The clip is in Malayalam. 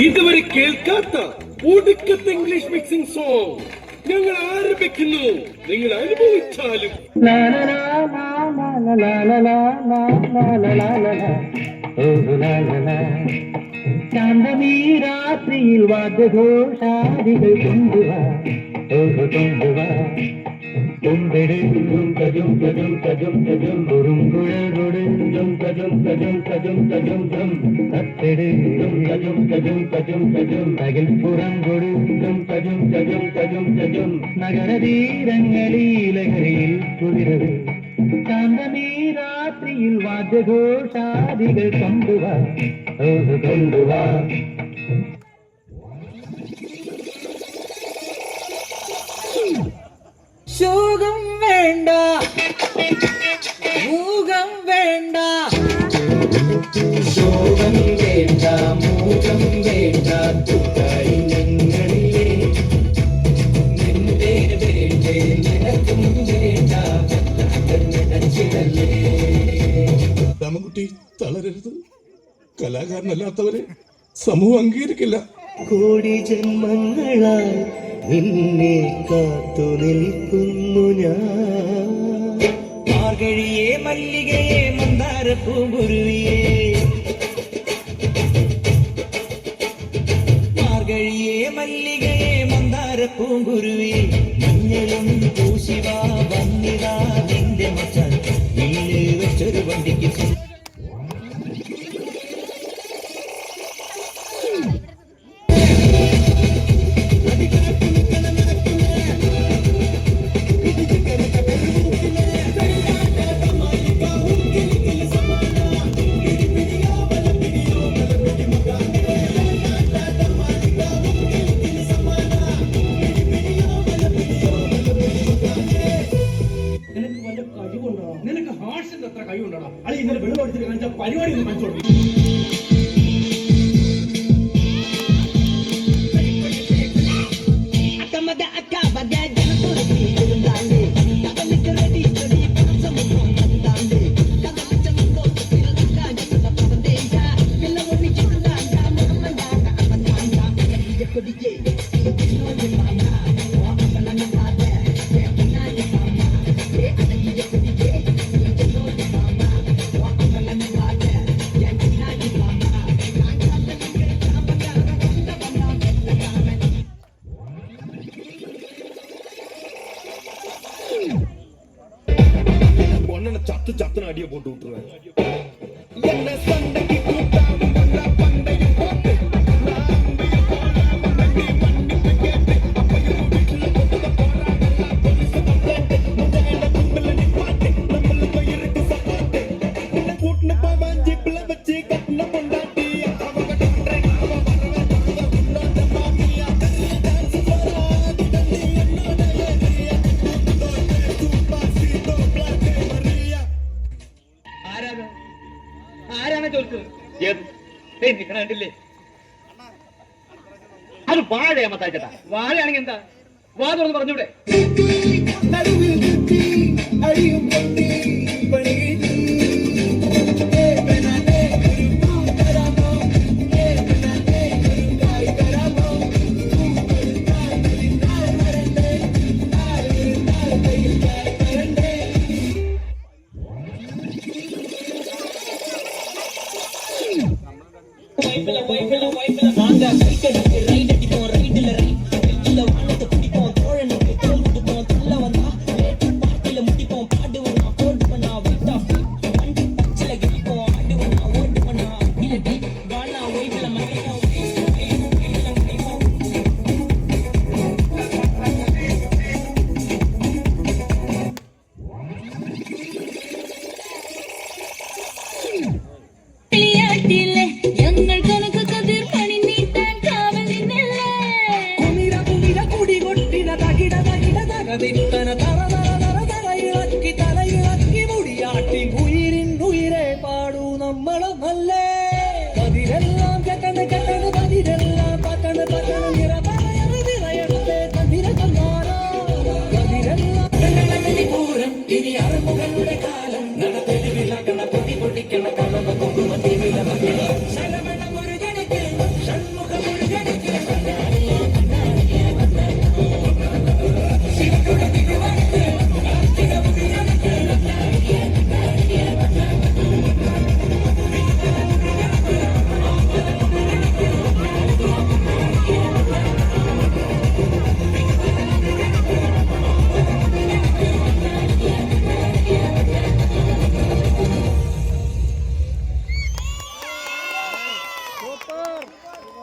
ഇതുവരെ കേൾക്കാത്ത ഒടുക്കത്തെ ഇംഗ്ലീഷ് മിക്സിംഗ് സോങ് ഞങ്ങൾ ആരംഭിക്കുന്നു നിങ്ങൾ അനുഭവിച്ചാലും ചാന്തമീ രാത്രിയിൽ വാദ്യഘോഷാദികൾ കൊണ്ടുവാ കൊണ്ടുവാ തുമ്പെടും കജും കജും കജും കജും തകിൽ പുറം കൊടുക്കും കജും കജും കജും കജും നഗരതീരങ്ങളിലഹരിയിൽ കുതിരവ്. ശാന്തമീ രാത്രിയിൽ വാദ്യഘോഷാദികൾ കൊണ്ടുവാ. കൊണ്ടുവാ. ശോകം വേണ്ട മൂകം വേണ്ട. ശോകം വേണ്ട മൂകം വേണ്ട തുക്കായി ഞങ്ങളിലേ നിന്റെ വേണ്ടേ നിനക്കും വേണ്ട നിനച്ചിടലേ രാമൻകുട്ടി തളരരുത്. കലാകാരനല്ലാത്തവരെ സമൂഹം അംഗീകരിക്കില്ല. കോടി ജന്മങ്ങളായി നിന്നെ കാത്തു നിൽക്കുന്നു ഞാൻ. മാർഗഴിയെ മല്ലികയെ മന്ദാര പൂങ്കുരുവിയെ മാർഗഴിയെ മല്ലികയെ മന്ദാര പൂങ്കുരുവിയെ മഞ്ഞളും പൂശിവ വന്നിതാ നിന്റെ മച്ചാൻ. വെച്ചൊരു വണ്ടിക്ക് പരിപാടി ഒന്ന് കാണിച്ചു சத்து சத்துன அடியை போட்டு விட்டுருவேன். என்ன சண்டைக்கு ആരാണ് ചോദിച്ചത്? നിക്കണ കണ്ടില്ലേ? അത് വാഴയാണെങ്കിൽ എന്താ? വാ തുറന്ന് പറഞ്ഞൂടെ. wife, and a wife, and a wife, and a wife,